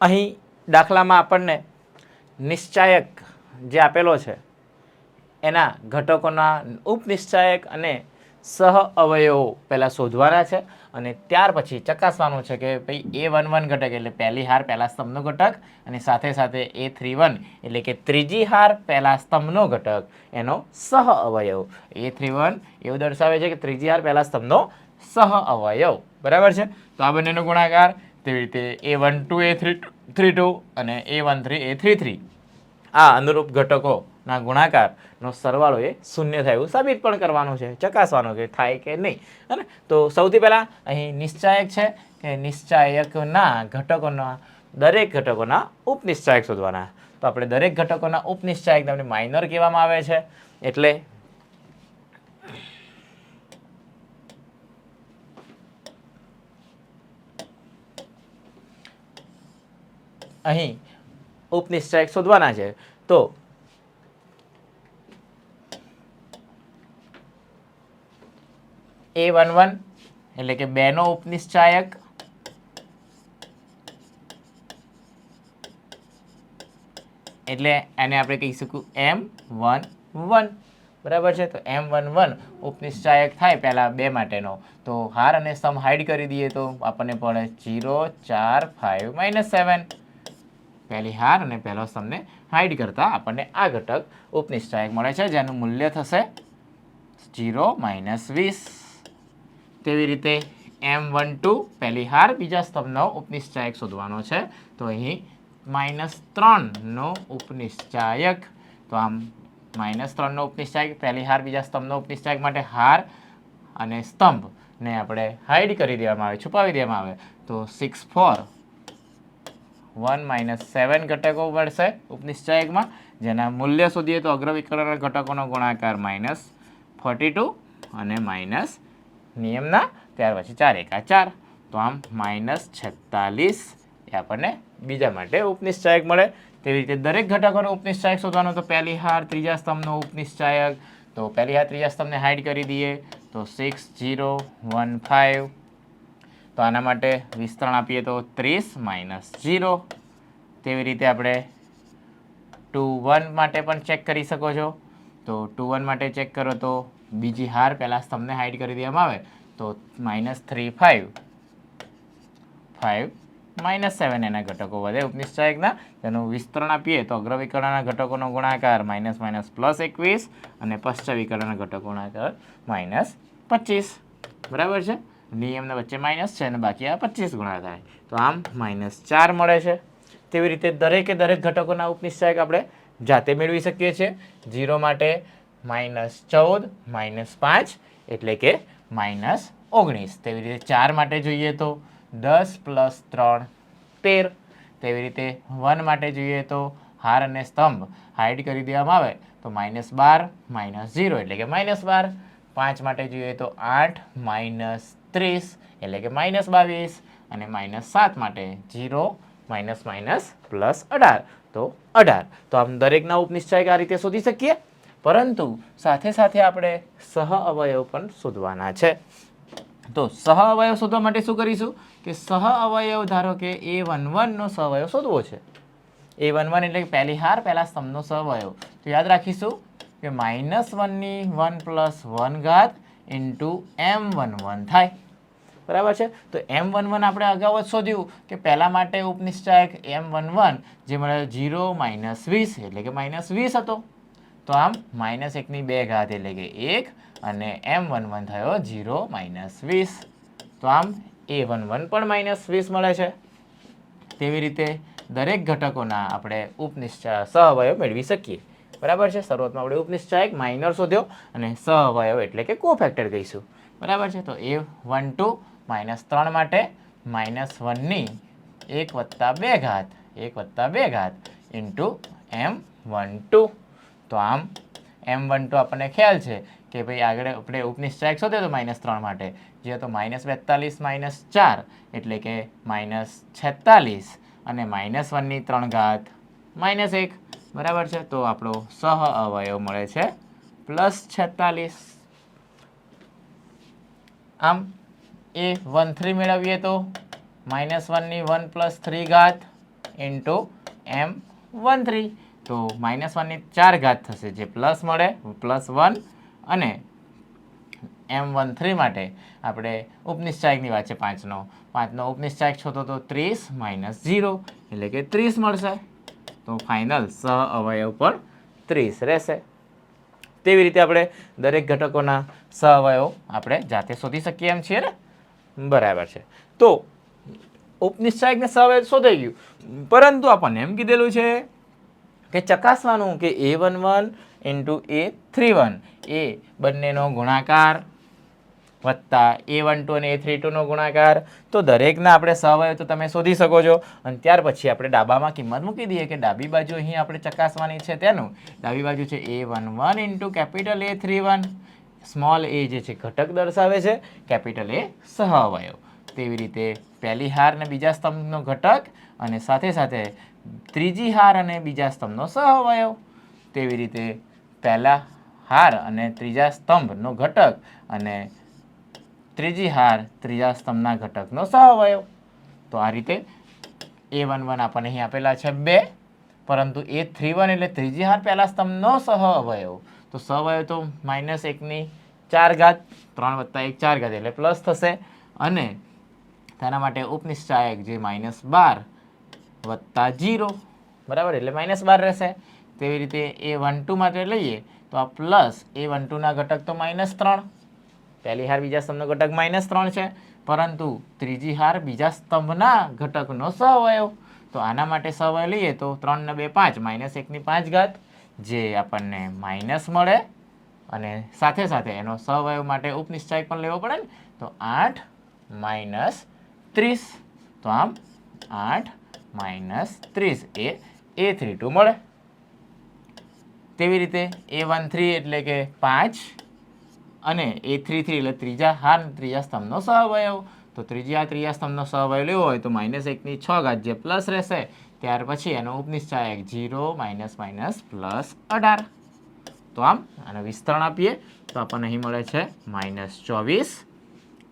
અહીં દાખલામાં આપણને નિશ્ચાયક જે આપેલો છે, એના ઘટકોના ઉપનિશ્ચાયક અને સહ અવયવો પહેલાં શોધવાના છે અને ત્યાર પછી ચકાસવાનું છે કે ભાઈ એ વન વન ઘટક એટલે પહેલી હાર, પહેલા સ્તંભનો ઘટક અને સાથે સાથે એ થ્રી વન એટલે કે ત્રીજી હાર, પહેલા સ્તંભનો ઘટક, એનો સહ અવયવ. એ થ્રી વન એવું દર્શાવે છે કે ત્રીજી હાર, પહેલા સ્તંભનો સહ અવયવ. બરાબર છે? તો આ બંનેનો ગુણાકાર તેવી રીતે? A one two A three three two અને A one three, A three three. આ અનુરૂપ ઘટકોના ગુણાકારનો સરવાળો એ શૂન્ય થાય એવું સાબિત પણ કરવાનું છે, ચકાસવાનું કે થાય કે નહીં. અને તો સૌથી પહેલાં અહીં નિશ્ચાયક છે કે નિશ્ચાયકના ઘટકોના, દરેક ઘટકોના ઉપનિશ્ચાયક શોધવાના. તો આપણે દરેક ઘટકોના ઉપનિશ્ચાયક તમને માઇનર કહેવામાં આવે છે. એટલે અહીં ઉપનિષ્ઠાયક શોધવાના છે. તો એ વન વન એટલે કે બેનો ઉપનિષ્ઠાયક. એટલે એને આપણે કહી શકું એમ વન વન બરાબર છે? તો એમ વન વન ઉપનિષ્ઠાયક થાય પહેલાં બે માટેનો. તો હાર અને સમ હાઈડ કરી દઈએ તો આપણને પડે જીરો ચાર ફાઇવ માઇનસ સેવન પહેલી હાર અને પહેલો સ્તંભને હાઈડ કરતાં આપણને આ ઘટક ઉપનિષ્ઠાયક મળે છે, જેનું મૂલ્ય થશે જીરો માઇનસ વીસ. તેવી રીતે એમ વન ટુ પહેલી હાર બીજા સ્તંભનો ઉપનિષ્ઠાયક શોધવાનો છે. તો અહીં માઇનસ ત્રણનો ઉપનિષ્ઠાયક તો આમ માઇનસ ત્રણનો ઉપનિષ્ઠાયક પહેલી હાર બીજા સ્તંભનો ઉપનિષ્ઠાયક માટે હાર અને સ્તંભને આપણે હાઈડ કરી દેવામાં આવે, છુપાવી દેવામાં આવે. તો six four one minus seven ઘટકો મળશે ઉપનિશ્ચયકમાં જેના મૂલ્ય શોધીએ તો અગ્રવિકર્ણના ઘટકોનો ગુણાકાર માઇનસ ફોર્ટી ટુ અને માઇનસ નિયમના ત્યાર પછી ચાર, એકા ચાર. તો આમ માઇનસ છેતાલીસ એ આપણને બીજા માટે ઉપનિશ્ચાયક મળે. તેવી રીતે દરેક ઘટકોનો ઉપનિશ્ચાયક શોધવાનો તો પહેલી હાર ત્રીજા સ્તંભનો ઉપનિશ્ચાયક તો પહેલી હાર ત્રીજા સ્તંભને હાઇડ કરી દઈએ. તો સિક્સ જીરો વન ફાઇવ તો આના માટે વિસ્તરણ આપીએ તો ત્રીસ માઇનસ ઝીરો. તેવી રીતે આપણે ટુ વન માટે પણ ચેક કરી શકો છો. તો ટુ વન માટે ચેક કરો તો બીજી હાર પહેલાં સ્તંભને હાઈડ કરી દેવામાં આવે. તો minus three five. Five minus seven એના ઘટકો વધે ઉપનિશ્ચાયકના તેનું વિસ્તરણ આપીએ તો અગ્રવિકર્ણના ઘટકોનો ગુણાકાર માઇનસ માઇનસ પ્લસ એકવીસ અને પશ્ચવિકર્ણના ઘટકો ગુણાકાર માઇનસ પચીસ. બરાબર છે? નિયમના વચ્ચે માઇનસ છે અને બાકી આ પચીસ ગુણા થાય. તો આમ માઇનસ ચાર મળે છે. તેવી રીતે દરેકે દરેક ઘટકોના ઉપનિશ્ચાયક આપણે જાતે મેળવી શકીએ છીએ. જીરો માટે માઇનસ ચૌદ માઇનસ પાંચ, એટલે કે માઇનસ ઓગણીસ. તેવી રીતે ચાર માટે જોઈએ તો દસ પ્લસ ત્રણ, તેર. તેવી રીતે વન માટે જોઈએ તો હાર અને સ્તંભ. હાઈડ કરી દેવામાં આવે તો માઇનસ બાર માઇનસ ઝીરો એટલે કે માઇનસ બાર. પાંચ માટે જોઈએ તો આઠ, માઇનસ ત્રીસ, એટલે કે માઇનસ બાવીસ, અને માઇનસ સાત માટે જીરો, માઇનસ માઇનસ પ્લસ અઢાર. તો અઢાર. તો આમ દરેકના ઉપનિશ્ચય આ રીતે શોધી શકીએ. પરંતુ સાથે સાથે આપણે સહ અવયવ પણ શોધવાના છે. તો સહ અવયવ શોધવા માટે શું કરીશું? કે સહ અવયવ ધારો કે એ વન વનનો સહ અવયવ શોધવો છે. એ વન વન એટલે પહેલી હાર, પહેલા સ્તંભનો સહ અવયવ. તો યાદ રાખીશું કે માઇનસ વનની વન પ્લસ વન ઘાત ઇન્ટુ એમ વન વન થાય. બરાબર છે? તો એમ વન વન આપણે અગાઉ જ શોધ્યું કે પહેલાં માટે ઉપનિષ્ઠાયક એમ વન વન જે મળે જીરો માઇનસ વીસ એટલે કે માઇનસ વીસ હતો. તો આમ માઇનસ એકની બે ઘાત એટલે કે એક અને એમ વન વન થયો જીરો માઇનસ વીસ. તો આમ એ વન વન પણ માઇનસ વીસ મળે છે. તેવી રીતે દરેક ઘટકોના આપણે ઉપનિષ્ઠા સહવયો મેળવી શકીએ. બરાબર છે? શરૂઆતમાં આપણે ઉપનિશ્ચાયક માઇનર શોધ્યો અને સહવયવ એટલે કે કોફેક્ટર કહીશું. બરાબર છે? તો એ વન ટુ માઇનસ ત્રણ માટે માઇનસ વનની એક વત્તા બે ઘાત, એક વત્તા બે ઘાત ઇન્ટુ એમ વન ટુ તો આમ એમ વન ટુ આપણને ખ્યાલ છે કે ભાઈ આગળ આપણે ઉપનિશ્ચાયક શોધ્યો તો માઇનસ ત્રણ માટે. જે તો માઇનસ બેતાલીસ માઇનસ ચાર એટલે કે માઇનસ છેતાલીસ અને માઇનસ વનની ત્રણ ઘાત માઇનસ એક. બરાબર છે? તો આપણો સહ અવયવ મળે છે. પ્લસ છેતાલીસ. આમ એ વન થ્રી મેળવીએ તો માઇનસ વનની વન પ્લસ થ્રી ઘાત ઇન્ટુ એમ વન થ્રી. તો માઇનસ વનની ચાર ઘાત થશે, જે પ્લસ મળે, પ્લસ વન અને એમ વન થ્રી માટે આપણે ઉપનિશ્ચાયકની વાત છે પાંચનો. પાંચનો ઉપનિશ્ચાયક છો તો ત્રીસ માઇનસ ઝીરો, એટલે કે ત્રીસ મળશે. તો ફાઇનલ સહ અવયવ પણ ત્રીસ રહેશે. તેવી રીતે આપણે દરેક ઘટકોના સહ અવયવ આપણે જાતે શોધી શકીએ એમ છીએ ને? બરાબર છે. તો ઉપનિશ્ચાયકને સહ અવયવ શોધાઈ ગયું. પરંતુ આપણને એમ કીધેલું છે કે ચકાસવાનું કે A one one into A three one એ બંનેનો ગુણાકાર વત્તા એ વન ટુ અને એ થ્રી ટુનો ગુણાકાર. તો દરેકના આપણે સવયવ તો તમે શોધી શકો છો. અને ત્યાર પછી આપણે ડાબામાં કિંમત મૂકી દઈએ કે ડાબી બાજુ અહીં આપણે ચકાસવાની છે તેનું. ડાબી બાજુ છે A one one into capital A three one small A જે છે ઘટક દર્શાવે છે કેપિટલ એ સહઅવયવ તેવી રીતે પહેલી હાર અને બીજા સ્તંભનો ઘટક અને સાથે સાથે ત્રીજી હાર અને બીજા સ્તંભનો સહઅવયવ તેવી રીતે પહેલા હાર અને ત્રીજા સ્તંભનો ઘટક અને ત્રીજી હાર ત્રીજા સ્તંભના ઘટકનો સહવયવ તો આ રીતે એ વન વન આપણને અહીં આપેલા છે બે, પરંતુ એ થ્રી વન એટલે ત્રીજી હાર પહેલા સ્તંભનો સહઅવયવ તો સહવયવ તો માઇનસ એકની ચાર ઘાત, ત્રણ વત્તા એક ચાર ઘાત એટલે પ્લસ થશે. અને તેના માટે ઉપનિષ્ઠાયક જે માઇનસ બાર વત્તા જીરો બરાબર? એટલે માઇનસ બાર રહેશે. તેવી રીતે એ વન ટુ માટે લઈએ, તો આ પ્લસ એ વન ટુના ઘટક તો માઇનસ ત્રણ. પહેલી હાર બીજા સ્તંભનો ઘટક માઇનસ ત્રણ છે, પરંતુ ત્રીજી હાર બીજા સ્તંભના ઘટકનો સહવયવ તો આના માટે સહઅવયવ લઈએ તો ત્રણને બે પાંચ માઇનસ એકની પાંચ ઘાત, જે આપણને માઇનસ મળે અને સાથે સાથે એનો સવયવ માટે ઉપનિશ્ચય પણ લેવો પડે ને, તો આઠ માઇનસ ત્રીસ. તો આમ આઠ માઇનસ ત્રીસ એ એ થ્રી ટુ મળે. તેવી રીતે એ વન થ્રી એટલે કે પાંચ અને એ થ્રી થ્રી એટલે ત્રીજા હાર ત્રીજા સ્તંભનો સહવયવ. તો ત્રીજી ત્રીજા સ્તંભનો સહવયવ લેવો હોય તો માઇનસ એકની છ ઘાત જે પ્લસ રહેશે. ત્યાર પછી એનો ઉપનિશ્ચાયક જીરો માઇનસ માઇનસ પ્લસ અઢાર. તો આમ આને વિસ્તરણ આપીએ તો આપણને અહીં મળે છે માઇનસ ચોવીસ,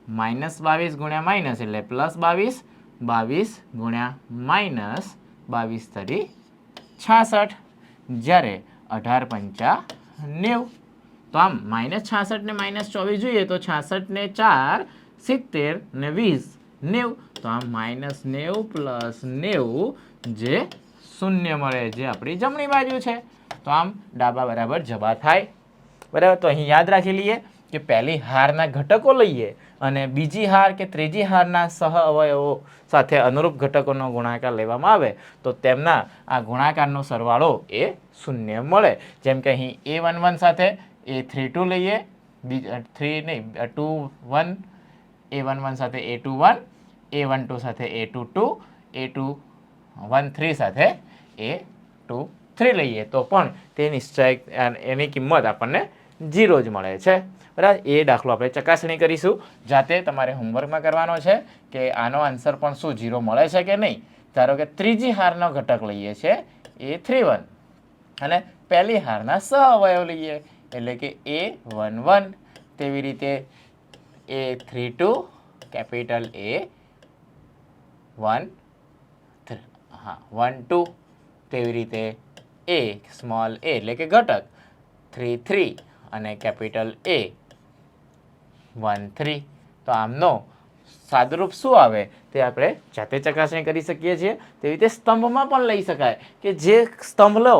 માઇનસ બાવીસ ગુણ્યા માઇનસ એટલે પ્લસ બાવીસ બાવીસ ગુણ્યા માઇનસ બાવીસ તરી છાસઠ. જ્યારે અઢાર પંચા નેવું. તો આમ માઇનસ છાસઠ ને માઇનસ ચોવીસ જોઈએ તો છાસઠ ને ચાર, સિત્તેર ને વીસ, નેવું. તો આમ માઇનસ નેવું પ્લસ નેવું જે શૂન્ય મળે, જે આપણી જમણી બાજુ છે. તો આમ ડાબા બરાબર જબા થાય. બરાબર? તો અહીં યાદ રાખી લઈએ કે પહેલી હારના ઘટકો લઈએ અને બીજી હાર કે ત્રીજી હારના સહ અવયવો સાથે અનુરૂપ ઘટકોનો ગુણાકાર લેવામાં આવે તો તેમના આ ગુણાકારનો સરવાળો એ શૂન્ય મળે. જેમ કે અહીં એ વન વન સાથે એ થ્રી ટુ લઈએ. બીજા થ્રી નહીં two one A one one સાથે A two one A one two સાથે A two two A two one three સાથે એ ટુ થ્રી લઈએ. તો પણ તે નિશ્ચય એની કિંમત આપણને જીરો જ મળે છે. બરાબર? એ દાખલો આપણે ચકાસણી કરીશું. જાતે તમારે હોમવર્કમાં કરવાનો છે કે આનો આન્સર પણ શું જીરો મળે છે કે નહીં? ધારો કે ત્રીજી હારનો ઘટક લઈએ છીએ એ થ્રી વન અને પહેલી હારના સહ અવયવ લઈએ. એટલે કે એ વન વન તેવી રીતે A three two capital A one હા વન ટુ તેવી રીતે એ સ્મોલ એ એટલે કે ઘટક. થ્રી થ્રી અને કેપિટલ એ વન થ્રી તો આમનો સાદુરૂપ શું આવે? તે આપણે જાતે ચકાસણી કરી શકીએ છીએ. તેવી રીતે સ્તંભમાં પણ લઈ શકાય કે જે સ્તંભ લો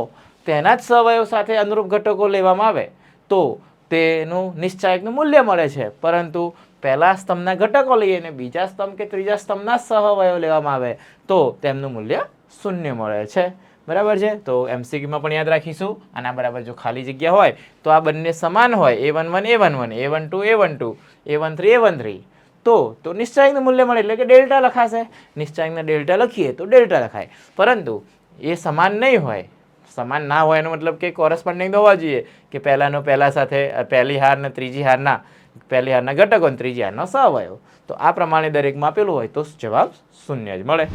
તેના જ સવયવ સાથે અનુરૂપ ઘટકો લેવામાં આવે તો તેનું નિશ્ચાયકનું મૂલ્ય મળે છે. પરંતુ પહેલા સ્તંભના ઘટકો લઈએ અને બીજા સ્તંભ કે ત્રીજા સ્તંભના સહવયવ લેવામાં આવે તો તેમનું મૂલ્ય શૂન્ય મળે છે. બરાબર છે? તો એમસીક્યુમાં પણ યાદ રાખીશું. આના બરાબર જો ખાલી જગ્યા હોય તો આ બંને સમાન હોય. A one one A one one A one two A one two A one three A one three તો તો નિશ્ચાયકનું મૂલ્ય મળે એટલે કે ડેલ્ટા લખાશે. નિશ્ચાયકના ડેલ્ટા લખીએ તો ડેલ્ટા લખાય. પરંતુ એ સમાન નહીં હોય. સમાન ના હોય એનો મતલબ કે કોરસ્પોન્ડિંગ હોવા જોઈએ કે પહેલાનો પહેલા સાથે પહેલી હાર ને ત્રીજી હારના, પહેલી હારના ઘટકો ને ત્રીજી હારનો સવયવ તો આ પ્રમાણે દરેકમાં આપેલું હોય તો જવાબ શૂન્ય જ મળે.